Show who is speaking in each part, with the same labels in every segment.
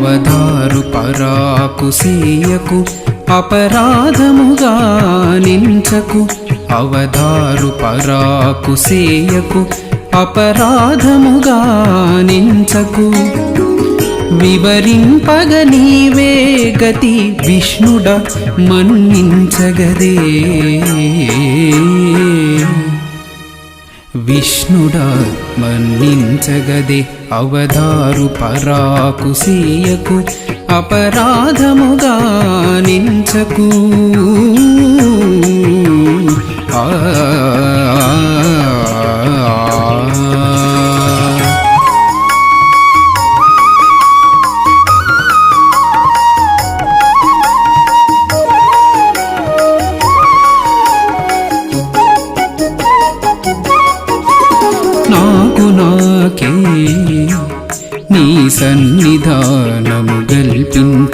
Speaker 1: అవధారు పరాకు అపరాధముగా నించకు. అవధారు పరాకు అపరాధముగా నించకు. వివరింపగ నీవే గతి విష్ణుడ మన్నించగదే. విష్ణుడా మన్నించగదే అవధారు పరాకు సీయకు అపరాధముగా నించకు.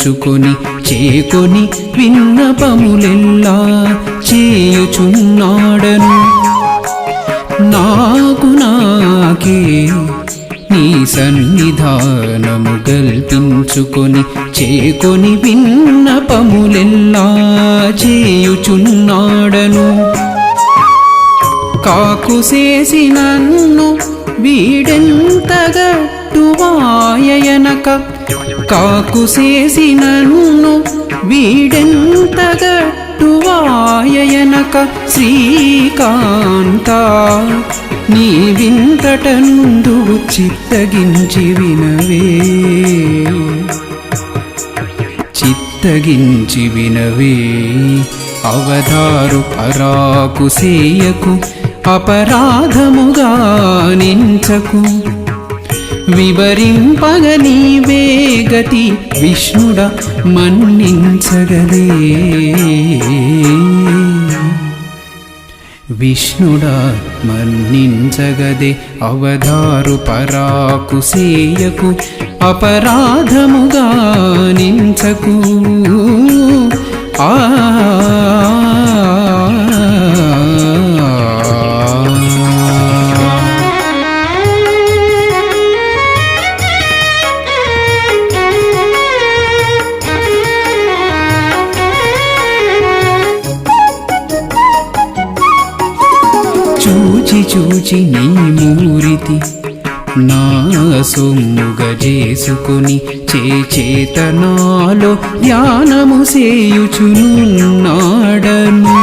Speaker 1: చేర్చుకొని చేకొని విన్నపములెల్లా చేయుచున్నాడను. నాకు నాకే నీ సన్నిధానము కల్పించుకొని చేకొని విన్నపములెల్లా చేయుచున్నాడను. కాకు చేసి నన్ను వీడెంతగట్టువాయనక కాకుసేసి నన్ను వీడెంతగట్టువాయనక శ్రీకాంత? నీ వింతటందుడు చిత్తగించి వినవే. చిత్తగించి వినవే. అవధారు పరాకు సేయకు అపరాధముగా నించకు. వివరింపగ నీవే గతి విష్ణుడ మన్నించగలే. విష్ణుడా మన్నించగదే అవధారు పరాకు సేయకు అపరాధముగా నించకు. ఆ చూచి నీ మూరితి. నా సొమ్ముగ చేసుకొని చేచేతనాలో ధ్యానము చేయుచునున్నాడను.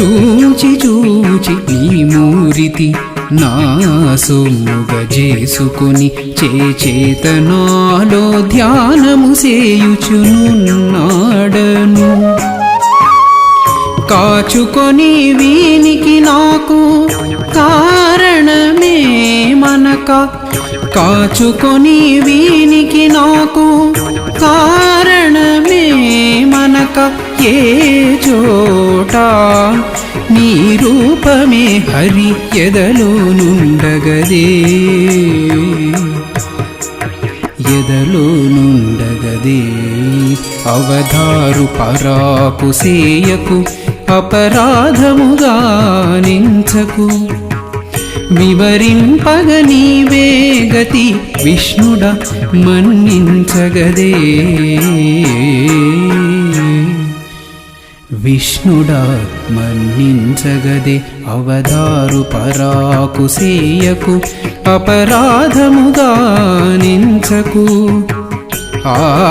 Speaker 1: చూచి చూచి నీ మూరితి. నా సొమ్ముగ చేసుకొని చేచేతనాలో ధ్యానము చేయుచునున్నాడు దాచుకొని వీనికి నాకు కారణమే మనక. కాచుకొని వీనికి నాకు కారణమే మనక. ఏ చోట నీ రూపమే హరి ఎదలో నుండగదే. ఎదలో నుండగదే. అవధారు పరాకు సేయకు అపరాధముగా నించకు. వివరింపగ నీవే గతి విష్ణుడ మన్నించగదే. విష్ణుడా మన్నించగదే అవదారు పరాకు సేయకు. అపరాధముగా నించకు. ఆ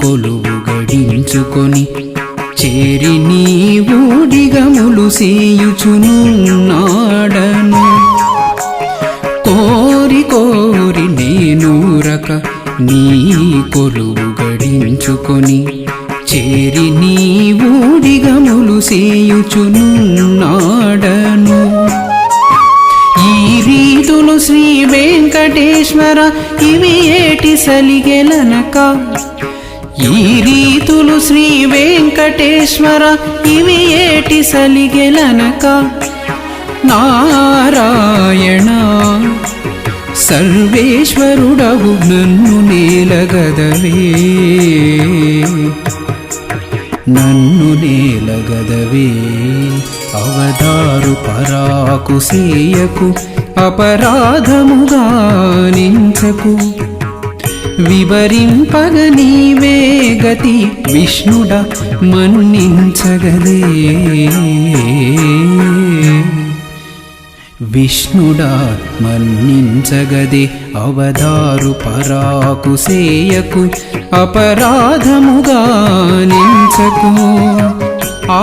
Speaker 1: కొలువు గడించుకొని చేరి నీ ఊడిగములు సేయుచునున్నాడను కోరి కోరి నేను రక నీ కొలువు గడించుకొని చేరి నీ ఊడిగములు సేయుచునున్నాడను వెంకటేశ్వర ఇవి ఏటి సలిగెలనక? ఈ రీతులు శ్రీ వెంకటేశ్వర ఇవి ఏటి సలిగెలనక? నారాయణ సర్వేశ్వరుడవు నన్ను నేలగదవే. నన్ను నేలగదవే అవదారు పరాకు సేయకు అపరాధముగా నించకు. వివరింపగ నీవే గతి విష్ణుడ మన్నించగలే విష్ణుడా మన్నించగదే అవదారు పరాకు సేయకు అపరాధముగా నించకు. ఆ